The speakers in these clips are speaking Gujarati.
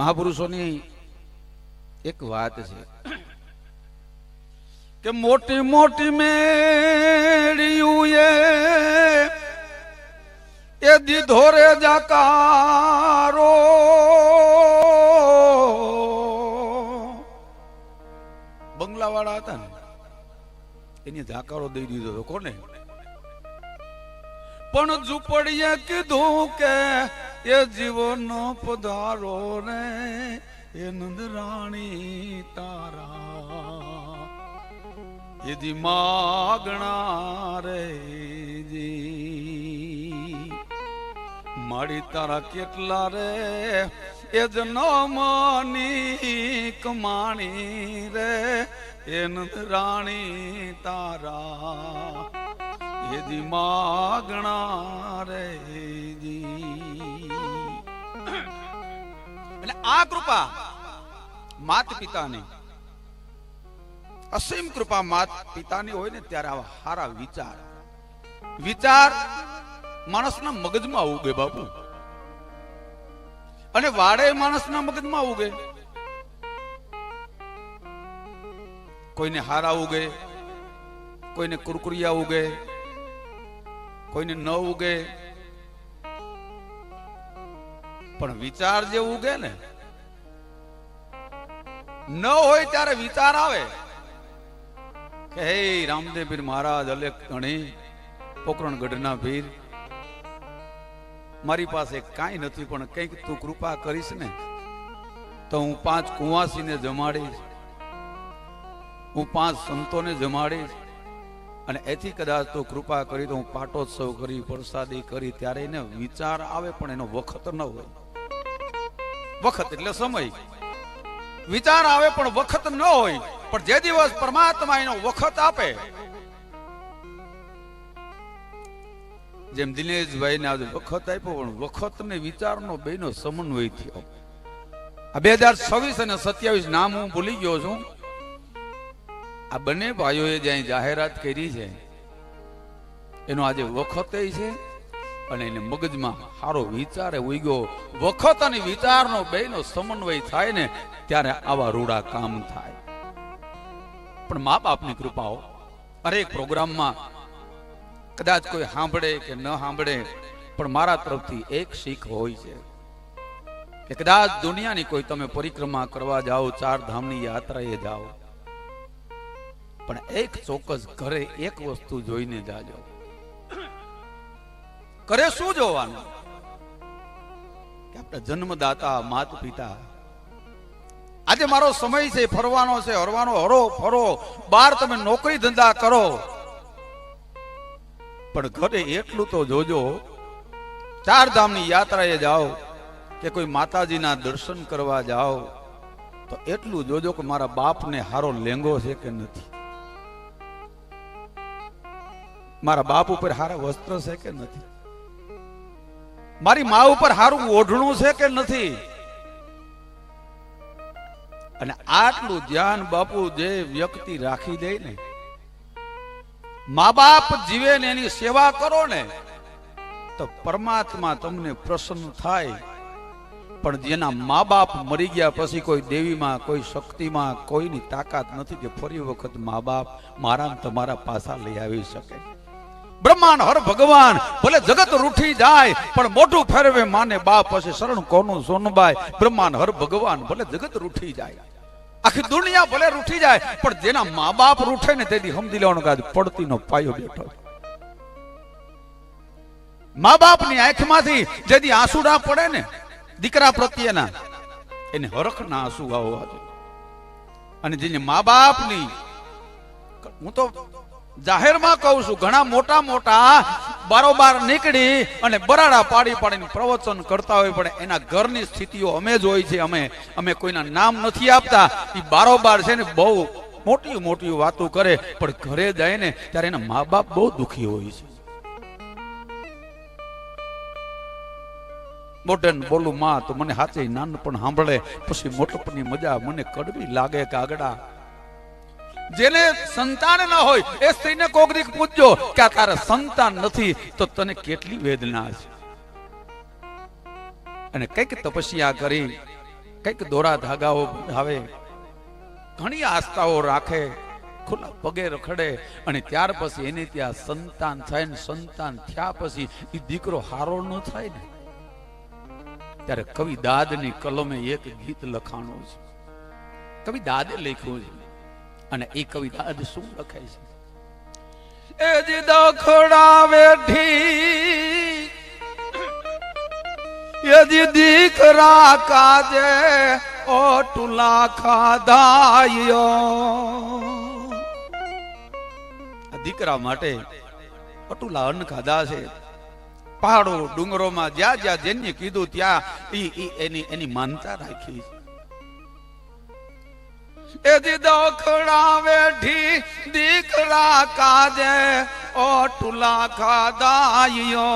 મહાપુરુષોની એક વાત છે કે મોટી મોટી મેળ્યું એ દીધો રે જાકારો. બંગલા હતા ને, એની જાકારો દઈ દીધો હતો. કોને? પણ ઝૂંપડીએ કીધું કે એ જીવનનો પધારો રે એ નંદરાણી તારા. એદી માગણા રે માડી તારા કેટલા રે? એ જ નમની કમાણી રે. એ નંદરાણી તારા. એદી માગણા રે જી એટલે આ કૃપા માત પિતાની અસીમ કૃપા માત પિતાની હોય ને ત્યારે આવા સારા વિચાર. વિચાર માણસના મગજમાં ઉગે બાપુ. અને વાડે માણસના મગજમાં ઉગે. કોઈને હારા ઉગે, કોઈને કુરકુરિયા ઉગે, કોઈને ન ઉગે પણ વિચાર જે ઉગે ને, ન હોય ત્યારે વિચાર આવે. કે હે રામદેવ પીર મહારાજ, અલેખ પોકરણ ગઢના પીર મારી પાસે કાંઈ નથી, પણ કંઈક તું કૃપા કરીશ ને, તો હું પાંચ કુંવાસીને જમાડીશ. હું પાંચ સંતોને જમાડીશ. અને એથી કદાચ તો કૃપા કરી તો હું પાટોત્સવ કરી, પ્રસાદી કરી, ત્યારે એને વિચાર આવે પણ એનો વખત ન હોય. વખત એટલે સમય. વિચાર આવે પણ વખત ન હોય, પણ જે દિવસ પરમાત્મા એનો વખત આપે. જેમ દિનેશભાઈ ને આજે વખત આપ્યો, પણ વખત ને વિચારનો બેનો સમન્વય થયો. આ બે હજાર છવ્વીસ અને સત્યાવીસ નામ હું ભૂલી ગયો છું. આ બંને ભાઈઓએ જ્યાં જાહેરાત કરી છે, એનો આજે વખત છે. અને એને મગજમાં સારો વિચાર ઉગ્યો. વખત અને વિચારનો બેનો સમન્વય થાય ને ત્યારે આવા રૂડા કામ થાય. પણ મા બાપની કૃપાઓ, હરેક પ્રોગ્રામમાં કદાચ કોઈ સાંભળે કે ન સાંભળે, પણ મારા તરફથી એક શીખ હોય છે કે કદાચ દુનિયાની કોઈ તમે પરિક્રમા કરવા જાઓ, ચાર ધામની યાત્રાએ જાઓ, પણ એક ચોક્કસ ઘરે એક વસ્તુ જોઈને જાજો. કરે શું જોવાનું? કે આપણા જન્મદાતા માત પિતા આજે મારો સમય છે, ફરવાનો છે, હરવાનો, હરો, ફરો, બાર તમે નોકરી ધંધા કરો. પણ ઘરે એટલું તો જોજો, ચાર ધામની યાત્રાએ જાઓ, કે કોઈ માતાજીના દર્શન કરવા જાઓ, તો એટલું જોજો કે મારા બાપને હારો લેંગો છે કે નથી. મારા બાપ ઉપર હારા વસ્ત્ર છે કે નથી. મારી મા ઉપર હારું ઓઢણું છે કે નથી? અને આટલું ધ્યાન બાપુ જે વ્યક્તિ રાખી દે ને મા બાપ જીવે ને એની સેવા કરો ને, તો પરમાત્મા તમને પ્રસન્ન થાય. પણ જેના મા બાપ મરી ગયા પછી કોઈ દેવીમાં, કોઈ શક્તિમાં કોઈની તાકાત નથી કે ફરી વખત મા બાપ મારા તમારા પાસા લઈ આવી શકે. બ્રહ્માંડ હર ભગવાન, ભલે જગત રૂઠી જાય, પણ મોઢું ફેરવે માને બાપ, પછી શરણ કોનું સોનબાઈ બ્રહ્માંડ હર ભગવાન, ભલે જગત રૂઠી જાય. આખી દુનિયા ભલે રૂઠી જાય, પણ જેના મા બાપ રૂઠે ને તેથી સમજી લેવાનું કાજ પડતીનો પાયો બેઠો. મા બાપની આંખમાંથી જેથી આંસુડા પડે ને, દીકરા પ્રત્યેના, એને હરખના આંસુ આવવા અને જેને મા બાપની, હું તો જાહેરમાં કહું છું, ઘણા મોટા મોટા બારોબાર નીકળી અને બરાડા પાડી પાડીને પ્રવચન કરતા હોય, પણ એના ઘરની સ્થિતિઓ અમે જ હોય છે, અમે અમે કોઈના નામ નથી આપતા. એ બારોબાર છે ને બહુ મોટી મોટી વાતો કરે, પણ ઘરે જાય ને ત્યારે એના મા બાપ બહુ દુખી હોય છે. મોઢે બોલું, માં, તો મને હાચે નાનપણ સાંભળે, પછી મોટપણની મજા મને કડવી લાગે કાગડા. જેને સંતાન ન હોય, એ સ્ત્રીને કોક દીક પૂછજો કે આ તારે સંતાન નથી, તો તને કેટલી વેદના છે? અને કંઈક તપસ્યા કરી, કંઈક દોરા ધાગાઓ આવે, ઘણી આસ્થાઓ રાખે, ખુલ્લા પગે રખડે, અને ત્યાર પછી એને ત્યાં સંતાન થાય ને સંતાન થયા પછી એ દીકરો હારો ન થાય ને. ત્યારે કવિ દાદની કલમે એક ગીત લખાણું છે. કવિ દાદે લખ્યું છે. અને એ કવિતા દાદ શું લખે છે? એ જ દખડા વેઠી યજી દીકરા કાજે ઓટુલા ખાધાયો. દીકરા માટે અટુલા અન્ન ખાધા છે. પહાડો ડુંગરોમાં જ્યાં જ્યાં જેને કીધું ત્યાં એ એની એની માનતા રાખી છે. એજી દોખડા વેઠી દીકરા કાજે ટુલા ખાદાયો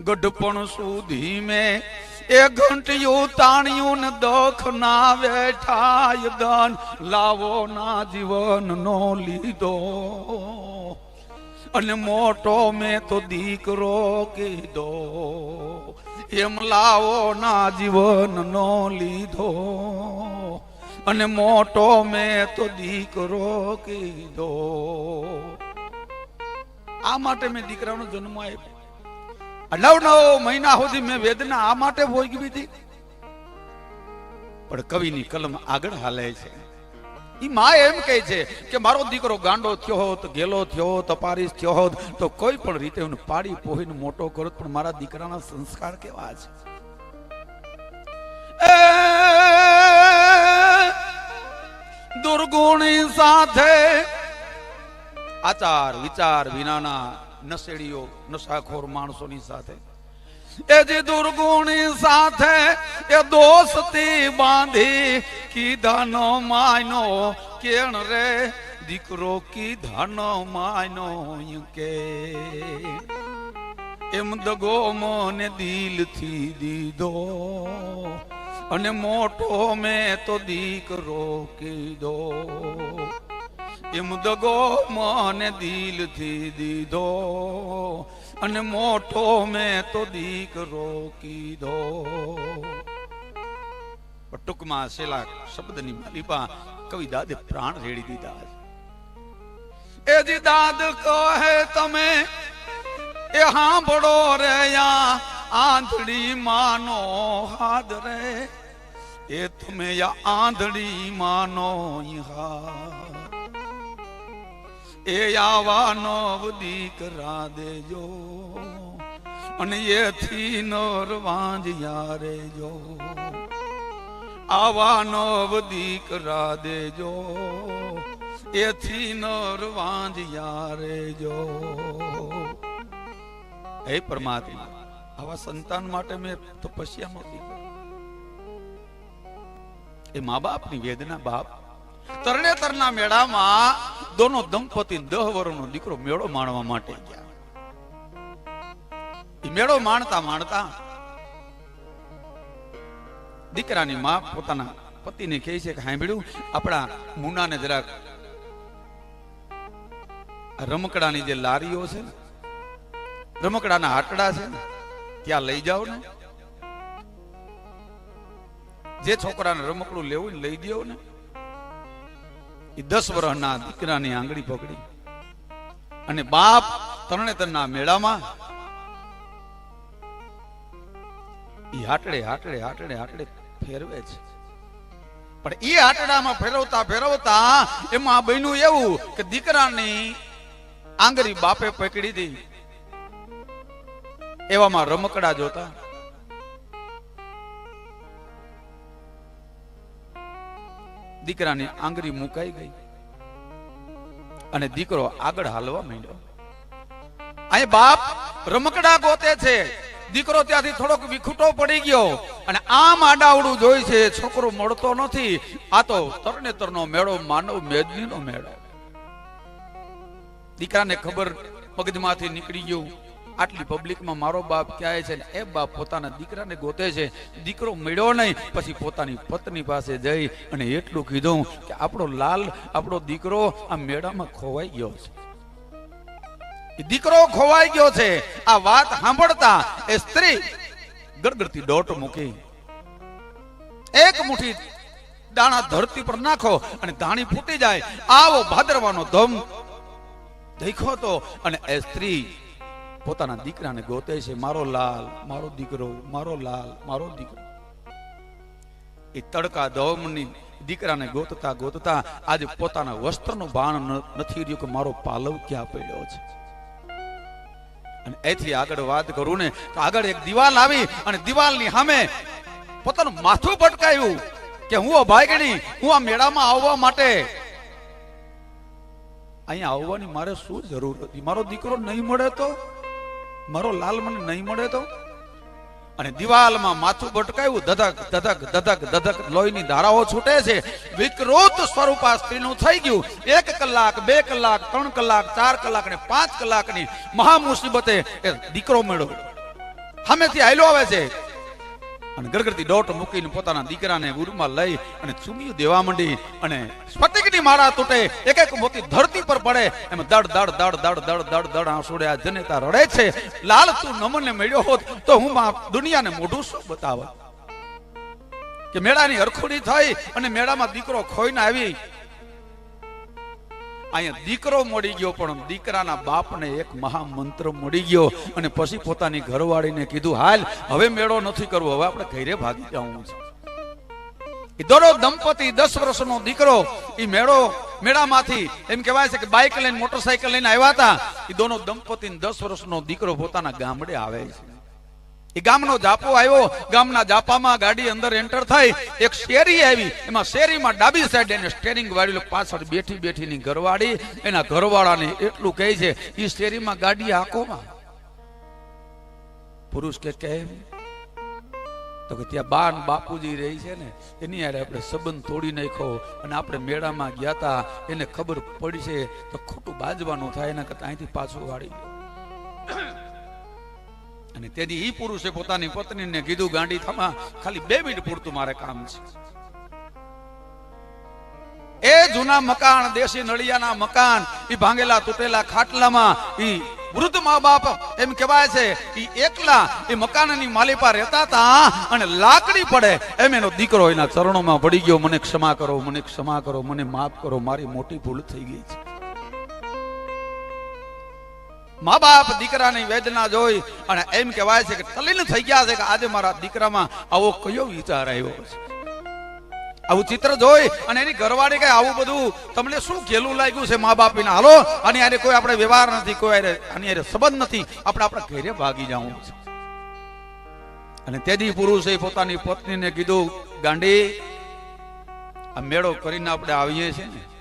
ગઢપણ સુધી મે એ ઘંટિયું તાણ્યું ને દોખ ના વેઠાય દન. લાવો ના જીવન નો લીધો. અને મોટો મેં તો દીકરો કીધો. એમ લાવો ના જીવન નો લીધો. અને મોટો મેં તો દીકરો કીધો. આ માટે મેં દીકરાનો જન્મ આપ્યો. નવ નવ મહિના સુધી મેં વેદના આ માટે ભોગવી હતી પણ કવિની કલમ આગળ હાલે છે. ઈ માં એમ કહે છે કે મારો દીકરો ગાંડો થયો હોત, ગેલો થયો હોત, અપારીસ થયો હોત, તો કોઈ પણ રીતે હું પાડી પોહીને મોટો કરો પણ મારા દીકરાના સંસ્કાર કેવા છે? દુર્ગુણી સાથે આચાર વિચાર વિનાના નશેડીઓ, નશાખોર માણસોની સાથે એ જે દુર્ગુણી સાથે એ દોસ્તી બાંધી કીધાનો માયનો કેણ રે? દીકરો કીધાનો માયનો કે. એમ દગો મને દિલથી દીધો, અને મોટો મેં તો દીકરો કીધો. એમ દગો મને દિલથી દીધો અને મોટો મેં તો દીકરો કીધો ટૂંકમાં છેલ્લા શબ્દની માલિપા કવિ દાદે પ્રાણ રેડી દીધા એ જી દાદ કહે તમે, એ હાંભળો રે યા, આંધળી માનો હાદ રે. એ તમે યા આંધળી માનો હાદ એ આવાનો દીકરા દેજો અને એથી નર વાંજ્યા રેજો આવાનો દીકરા દેજો એથી નર વાંજ્યા રેજો હે પરમાત્મા, આવા સંતાન માટે મેં તપસ્યા નહોતી એ મા બાપની વેદના બાપ તરણેતરના મેળામાં દોનો દંપતી દહ વર્ષનો દીકરો મેળો માણવા માટે ગયા. મેળો માણતા માણતા દીકરાની માં પોતાના પતિને કહે છે કે સાંભળ્યું આપણા મુનાને જરાક રમકડાની જે લારીઓ છે રમકડાના હાટડા છે ત્યાં લઈ જાઓ ને. જે છોકરાને રમકડું લેવું લઈ દ્યો ને. એ દસ વર્ષના દીકરાની આંગળી પકડી. અને બાપ તરણેતરના મેળામાં એ હાટડે હાટડે હાટડે હાટડે ફેરવે છે. પણ એ હાટડામાં ફેરવતા ફેરવતા એમાં બન્યું એવું કે દીકરાની આંગળી બાપે પકડી દી એવામાં રમકડા જોતા દીકરાની આંગળી મુકાઈ ગઈ અને દીકરો આગળ હાલવા માંડ્યો. અહીં બાપ, રમકડા ગોતે છે. દીકરો ત્યાંથી થોડોક વિખૂટો પડી ગયો અને આમ આડાવડું જોઈ છે. છોકરો મળતો નથી. આ તો તરણેતરનો મેળો, માનવ મેદનીનો મેળો. દીકરાને ખબર મગજમાંથી નીકળી ગયું. આટલી પબ્લિકમાં મારો બાપ ક્યાં છે એ બાપ પોતાના દીકરાને ગોતે છે. દીકરો મળ્યો નહીં, પછી પોતાની પત્ની પાસે જઈ અને એટલું કીધું કે આપણો લાલ, આપણો દીકરો આ મેળામાં ખોવાઈ ગયો છે. દીકરો ખોવાઈ ગયો છે. આ વાત સાંભળતા એ સ્ત્રી ગડગડતી દોટ મૂકી. એક મુઠ્ઠી દાણા ધરતી પર નાખો અને ધાણી ફૂટી જાય. આવો ભાદરવાનો ધમ દેખો તો અને એ સ્ત્રી પોતાના દીકરાને ગોતે છે, મારો લાલ, મારો દીકરો, મારો લાલ, મારો દીકરો. એ તડકા દોમની દીકરાને ગોતતા ગોતતા આજે પોતાના વસ્ત્રનું બાણ નથી રહ્યું કે મારો પાલવ ક્યાં પડ્યો છે. અને એથી આગળ વાત કરું ને, તો આગળ એક દિવાલ આવી અને દિવાલની સામે પોતાનું માથું ભટકાયું કે, હું અભાગણી હું આ મેળામાં આવવા માટે. અહીંયા આવવાની મારે શું જરૂર હતી? મારો દીકરો નહીં મળે તો? મારો લાલ મને નહીં મળે તો? અને દિવાલમાં માથું ભટકાયું, ધધક ધધક ધધક ધધક, લોહીની ધારાઓ છૂટે છે. વિકૃત સ્વરૂપા સ્ત્રીનું થઈ ગયું. એક કલાક, બે કલાક, ત્રણ કલાક, ચાર કલાક ને પાંચ કલાકની મહા મુસીબતે દીકરો મળ્યો સામેથી આયલો આવે છે. અને ગડગડતી દોટ મૂકીને પોતાના દીકરાને ઉરમાં લઈ અને ચુમિયું દેવા માંડી અને સ્ફટિકની માળા તૂટે એક એક મોતી ધરતી પર પડે, એમ દડ દડ દડ દડ દડ દડ દડ આંસુડે આ જનેતા રડે છે. લાલ તું નમને મળ્યો હોત તો હું દુનિયાને મોઢું શું બતાવત? કે મેળાની હરખુડી થઈ અને મેળામાં દીકરો ખોઈને આવી અહીંયા દીકરો મળી ગયો, પણ દીકરાના બાપને એક મહામંત્ર મળી ગયો અને પછી પોતાની ઘરવાળીને કીધું, હાલ, હવે મેળો નથી કરવો, હવે આપણે ઘરે ભાગી જવું છે. દોડો દંપતી દસ વર્ષનો દીકરો એ મેળો, મેળામાંથી, એમ કહેવાય છે કે બાઇક લઈને મોટરસાયકલ લઈને આવ્યા હતા. એ દોનો દંપતી દસ વર્ષનો દીકરો પોતાના ગામડે આવે છે. એ ગામનો જાપો આવ્યો. ગામના જાપામાં ગાડી અંદર એન્ટર થઈ. એક શેરી આવી. એમાં શેરીમાં ડાબી સાઈડ એને સ્ટેરિંગ વાળી પાછળ બેઠી બેઠીની ઘરવાળી એના ઘરવાળાને એટલું કહે છે એ શેરીમાં ગાડી આકોમાં પુરુષ કે કેમ તો કે ત્યાં બાન બાપુજી રહી છે ને, એની યારે આપણે સંબંધ તોડી નાખ્યો અને આપણે મેળામાં ગયા તા. એને ખબર પડી છે તો ખોટું બાજવાનું થાય એના કરતા અહીંથી પાછું વાળી. અને તેથી એ પુરુષે પોતાની પત્નીને કીધું, ગાંડી થમા ખાલી બે મિનિટ પૂરતું મારે કામ છે. એ જૂના મકાન, દેશી નળિયાના મકાન એ ભાંગેલા તૂટેલા ખાટલામાં એ વૃદ્ધ મા બાપ એમ કહેવાય છે એ એકલા એ મકાનની માલિપા રહેતા હતા અને લાકડી પડે એમ એનો દીકરો એના ચરણોમાં પડી ગયો, મને ક્ષમા કરો, મને ક્ષમા કરો, મને માફ કરો, મારી મોટી ભૂલ થઈ ગઈ છે. મા બાપ દીકરાની વેદના જોઈ અને એમ કહેવાય છે કે તલીન થઈ ગયા છે કે આજે મારા દીકરામાં આવો કયો વિચાર આવ્યો છે. આવું ચિત્ર જોઈ અને એની ઘરવાળી કઈ આવું બધું તમને શું ઘેલું લાગ્યું છે મા બાપીને હાલો અને યારે કોઈ આપણે વ્યવહાર નથી, કોઈ આની હારે સંબંધ નથી. આપણે આપણા ઘરે ભાગી જવું છે. અને તેથી પુરુષે પોતાની પત્નીને કીધું, ગાંડી, આ મેળો કરીને આપણે આવીએ છીએ ને.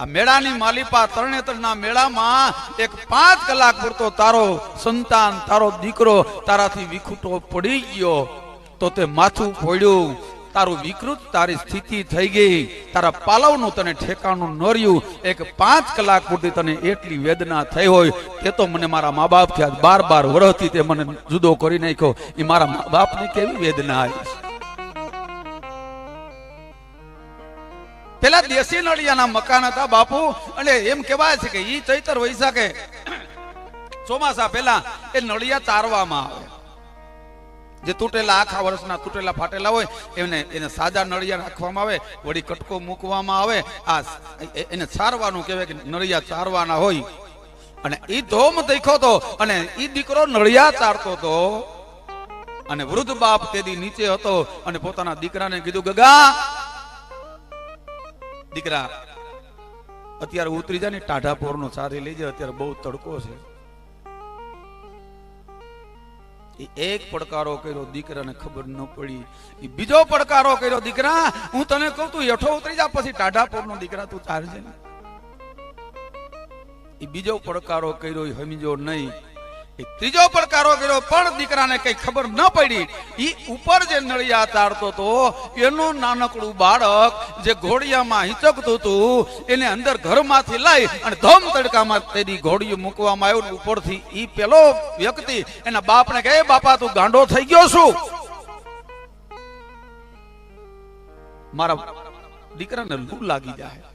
આ મેળાની માલિપા તરણેતરના મેળામાં એક પાંચ કલાક પૂરતો તારો સંતાન, તારો દીકરો તારાથી વિખૂટો પડી ગયો. તો તે માથું ફોડ્યું. તારું વિકૃત તારી સ્થિતિ થઈ ગઈ. તારા પાલવનું તને ઠેકાણું ન રહ્યું. એક પાંચ કલાક પૂરતી તને એટલી વેદના થઈ હોય તે તો મને મારા મા બાપ થયા બાર બાર વર્ષથી તે મને જુદો કરી નાખ્યો. એ મારા મા બાપને કેવી વેદના આવી છે? પેલા દેશી નળિયાના મકાન હતા બાપુ, અને એમ કહેવાય છે કે ઈ ચૈતર વૈશાખે ચોમાસા પહેલા એ નળિયા તારવામાં આવે. જે તૂટેલા આખા વર્ષના તૂટેલા ફાટેલા હોય, એને એને સાદા નળિયા રાખવામાં આવે, વળી કટકો મૂકવામાં આવે, આ એને ચારવાનું કહેવાય કે નળિયા ચારવાના હોય. અને ઈ ધોમ દેખો તો, અને ઈ દીકરો નળિયા ચારતો તો, અને વૃદ્ધ બાપ તેદી નીચે હતો, અને પોતાના દીકરાને કીધું, ગગા દીકરા, અત્યારે ઉતરી જાય ને, ટાઢા પોરનો સારી લેજે અત્યારે બહુ તડકો છે. એ એક પડકારો કર્યો દીકરાને ખબર ન પડી. એ બીજો પડકારો કર્યો, દીકરા, હું તને કહું, તું હેઠો ઉતરી જા, પછી ટાઢા પોરનો દીકરા તું ચાલજે ને. એ બીજો પડકારો કર્યો સમજો નહીં. ત્રીજો પડકારો કર્યો, પણ દીકરાને કઈ ખબર ન પડી. ઈ ઉપર જે નળિયા તારતો તો, એનું નાનકડું બાળક જે ઘોડિયામાં હિચકતું હતું, એને અંદર ઘરમાંથી લઈ અને ધમ તડકામાં તેની ઘોડિયું મૂકવામાં આવ્યું ઉપરથી ઈ પેલો વ્યક્તિ એના બાપને કહે, બાપા, તું ગાંડો થઈ ગયો છું. મારા દીકરાને લૂ લાગી જાય.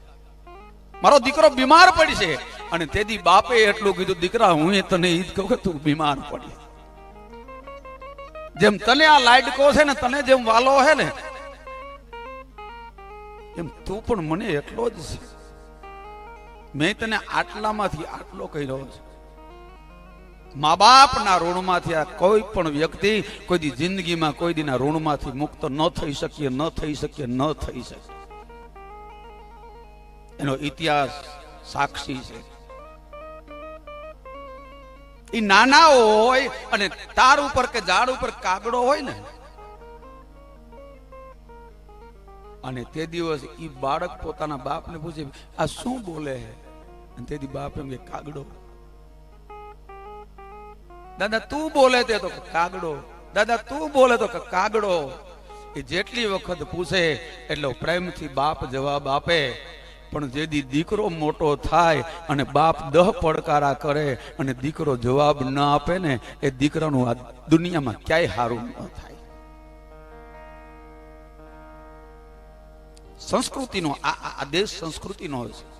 મારો દીકરો બીમાર પડશે. અને તેથી બાપે એટલું કીધું, દીકરા, હું એ તને ઈદ કહું કે તું બીમાર પડી. જેમ તને આ લાડકો છે ને, તને જેમ વાલો છે ને, એમ તું પણ મને એટલો જ છે. મેં તને આટલામાંથી આટલો કર્યો છે. મા બાપના ઋણમાંથી આ કોઈ પણ વ્યક્તિ કોઈ દી જિંદગીમાં કોઈ દીના ઋણમાંથી મુક્ત ન થઈ શકીએ, ન થઈ શકીએ, ન થઈ શકે એનો ઇતિહાસ સાક્ષી છે. એ નાના હોય અને તાર ઉપર કે ઝાડ ઉપર કાગડો હોય ને, અને તે દિવસ એ બાળક પોતાના બાપને પૂછે, આ શું બોલે અને તેથી બાપ એમ કે, કાગડો. દાદા, તું બોલે તે તો કાગડો. દાદા, તું બોલે તો કાગડો. એ જેટલી વખત પૂછે, એટલો પ્રેમથી બાપ જવાબ આપે. પણ જેદી દીકરો મોટો થાય અને બાપ દહ પડકારા કરે અને દીકરો જવાબ ન આપે ને, એ દીકરાનું આ દુનિયામાં ક્યાંય સારું ન થાય. સંસ્કૃતિનો આ આ- દેશ સંસ્કૃતિનો છે.